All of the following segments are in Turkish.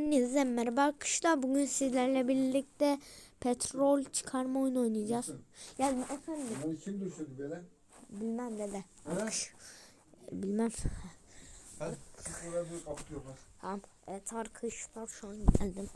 Hepinize merhaba arkadaşlar. Bugün sizlerle birlikte petrol çıkarma oyunu oynayacağız. Yani efendim Bunu kim düşürdü böyle? bilmem dede. Ha? Bilmem. Kapatıyorlar. Tamam. Evet arkadaşlar şu an geldim.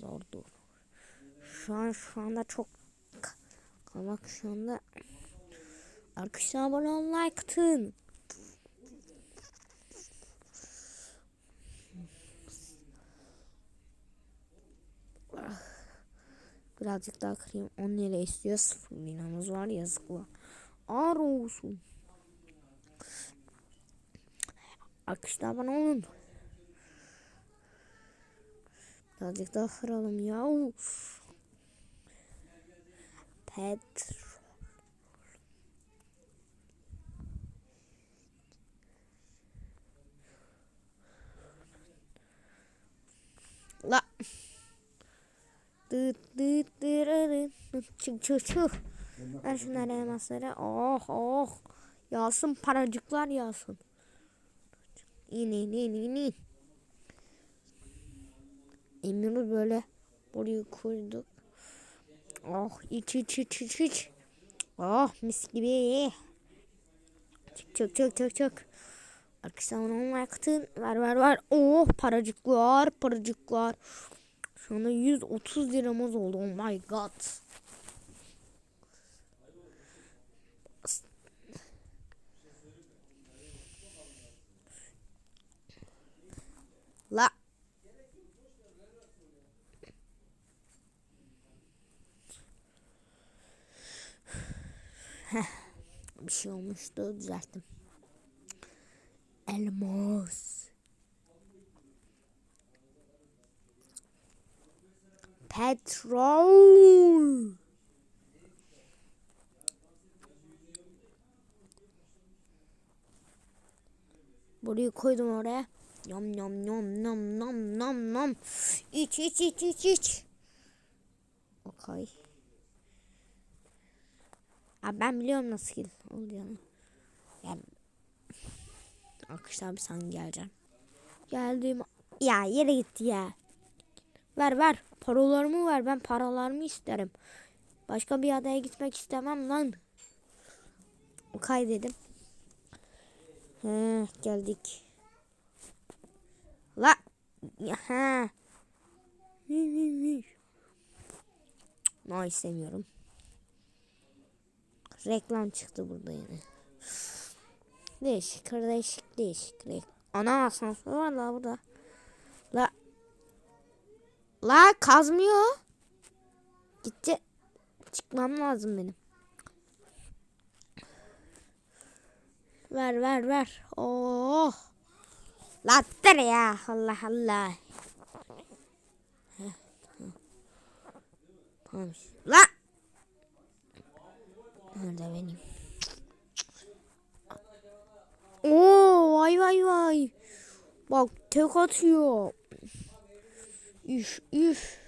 Zor dur. Şu an şu anda çok bak şu anda arkadaşlar abone olun like atın. Birazcık daha kırayım. 10 lira istiyor. Sıfır liramız var. Yazıklar. Ağır olsun. Arkadaşlar abone olun. Birazcık daha kıralım ya. Pet. Çık çık çık. Ver şunları elmasları. Oh oh. Yağsın paracıklar yağsın. İn in in in in. Emir'i böyle buraya koyduk. Oh iç iç iç iç iç. Oh mis gibi. Çık çık çık çık çık. Arkadaşlar onu yakıtın. Ver ver ver. Oh paracıklar paracıklar. Şu anda 130 liramız oldu. Oh my god. La. Heh, bir şey olmuştu düzelttim. Elmas. Petrol. Burayı koydum oraya. Yam yam yam nam nam nam nam. İç iç iç iç iç. Okay. Abi ben biliyorum nasıl olacağını. Ya. Arkadaşlar bir sen geleceğim. Geldim. Ya yere gitti ya. Ver ver. Paralarımı ver. Ben paralarımı isterim. Başka bir adaya gitmek istemem lan. Kaydedim. He, geldik. La. Ha. No istemiyorum. Reklam çıktı burada yine. Değişik, değişik, değişik. değişik. Ana asansör var la burada. La. La kazmıyor. Gitti. Çıkmam lazım benim. Ver ver ver. Oh. La dur ya. Allah Allah. La. Nerede benim? Oo vay vay vay. Bak tek atıyor. Üf üf.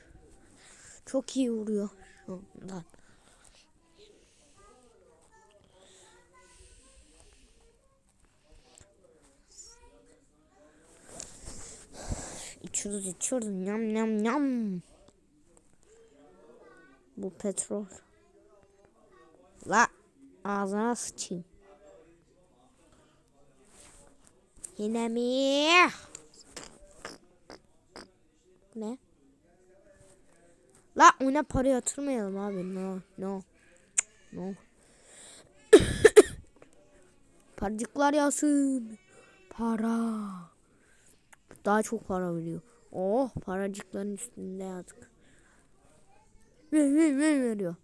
Çok iyi vuruyor. Şu anda. İçiyoruz içiyoruz. Nyam nyam nyam. Bu petrol. Ağzına sıçayım. Yine mi? Ne? La ona para yatırmayalım abi. No no. No. Paracıklar yasın. Para. Daha çok para veriyor. Oh paracıkların üstünde yazık. Ver ver ver veriyor.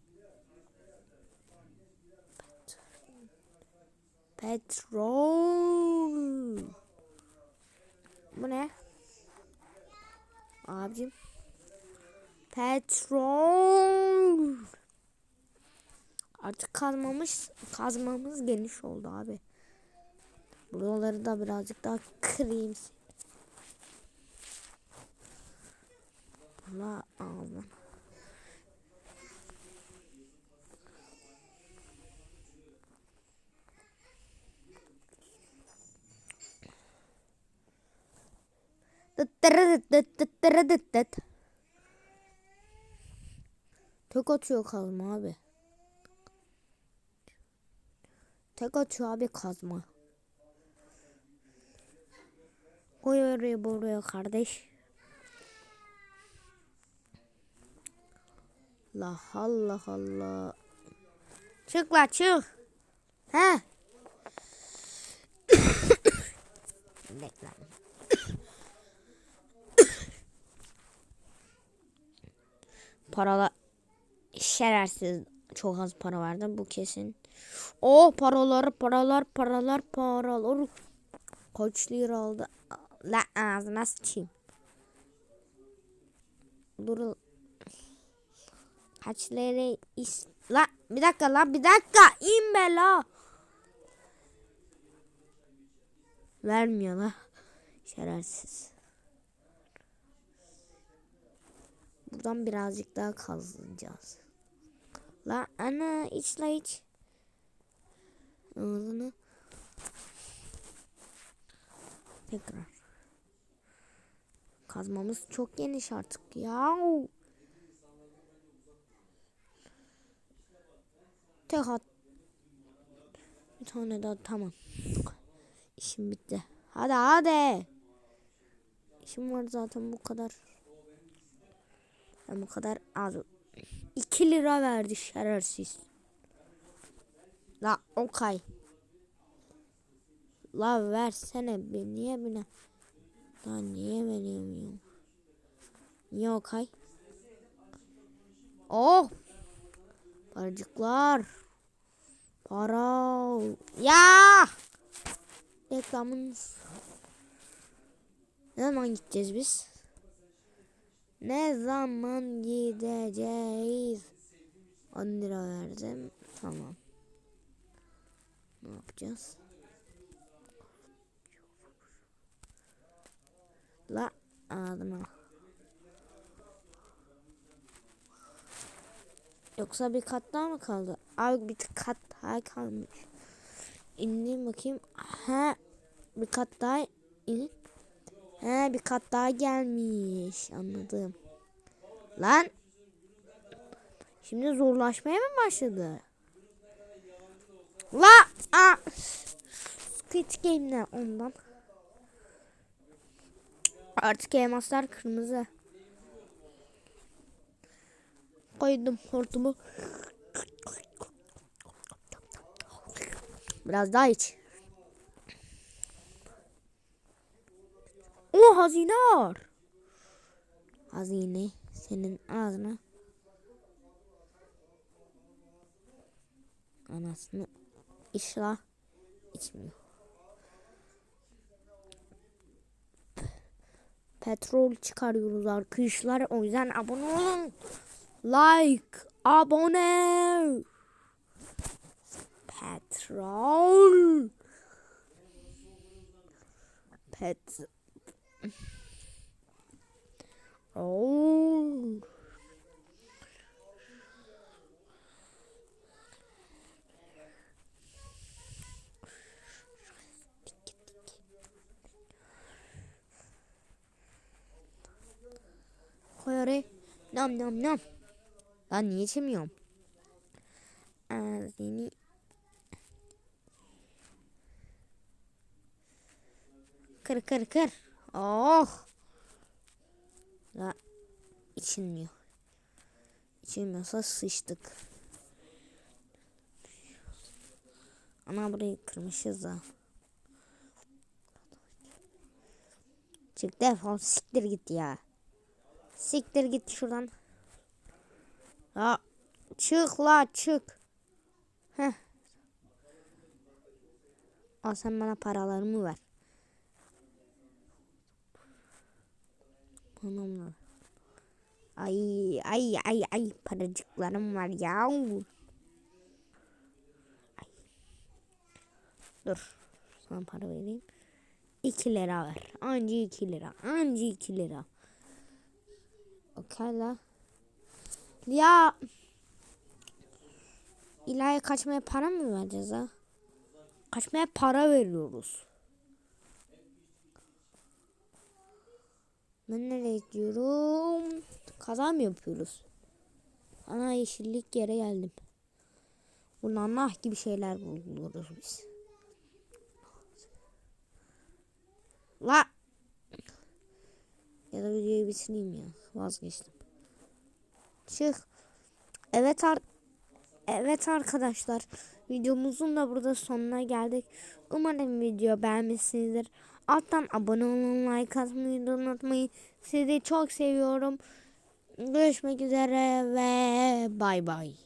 Petrol. Bu ne? Abicim. Petrol. Artık kazmamız kazmamız geniş oldu abi. Buraları da birazcık daha kırayım. La Tek atıyor kazma abi. Tek atıyor abi kazma. Koy oraya buraya kardeş. La Allah Allah. Çık la çık. He. Bekle. Paralar şerefsiz çok az para vardı bu kesin. O paralar paralar paralar paralar kaç lira aldı? La ağzına sıçayım. Dur. Kaç lira is La bir dakika la bir dakika in be la. Vermiyor la. Şerefsiz. Buradan birazcık daha kazıyacağız. La ana iç la iç. Ağzını. Tekrar. Kazmamız çok geniş artık ya. Tek. Bir tane daha tamam. İşim bitti. Hadi hadi. İşim var zaten bu kadar. Ben bu kadar az. 2 lira verdi şerefsiz. La okay. La versene bir niye bine? La niye veremiyorum? Niye okay? Oh! Paracıklar. Para. Ya! Reklamın. Ne zaman gideceğiz biz? Ne zaman gideceğiz? 10 lira verdim. Tamam. Ne yapacağız? La ağzıma. Yoksa bir kat daha mı kaldı? Abi bir kat daha kalmış. İndim bakayım. Ha bir kat daha in. He bir kat daha gelmiş. Anladım. Lan. Şimdi zorlaşmaya mı başladı? La. Aa. Squid Game'den ondan. Artık elmaslar kırmızı. Koydum hortumu. Biraz daha iç. O hazine var. Hazine senin ağzına. Anasını işla içmiyor. Petrol çıkarıyoruz arkadaşlar. O yüzden abone olun. Like, abone. Petrol. Pet. Oh. Koy oraya. Nam nam nam. Ben niye içemiyorum? Ağzını. Kır kır kır. Oh. La içilmiyor. İçilmiyorsa sıçtık. Ana burayı kırmışız da. Çık defol siktir git ya. Siktir git şuradan. Ya çık la çık. Heh. Al sen bana paralarımı ver. Anamla. Ay ay ay ay paracıklarım var ya. Ay. Dur. Sana para vereyim. 2 lira ver. Anca 2 lira. Anca 2 lira. Okey la. Ya. İlahi kaçmaya para mı vereceğiz ha? Kaçmaya para veriyoruz. Ben nereye gidiyorum? Kaza mı yapıyoruz? Ana yeşillik yere geldim. Buradan nah gibi şeyler buluyoruz biz. La! Ya da videoyu bitireyim ya. Vazgeçtim. Çık. Evet ar Evet arkadaşlar. Videomuzun da burada sonuna geldik. Umarım video beğenmişsinizdir. Alttan abone olun, like atmayı unutmayın. Sizi çok seviyorum. Görüşmek üzere ve bay bay.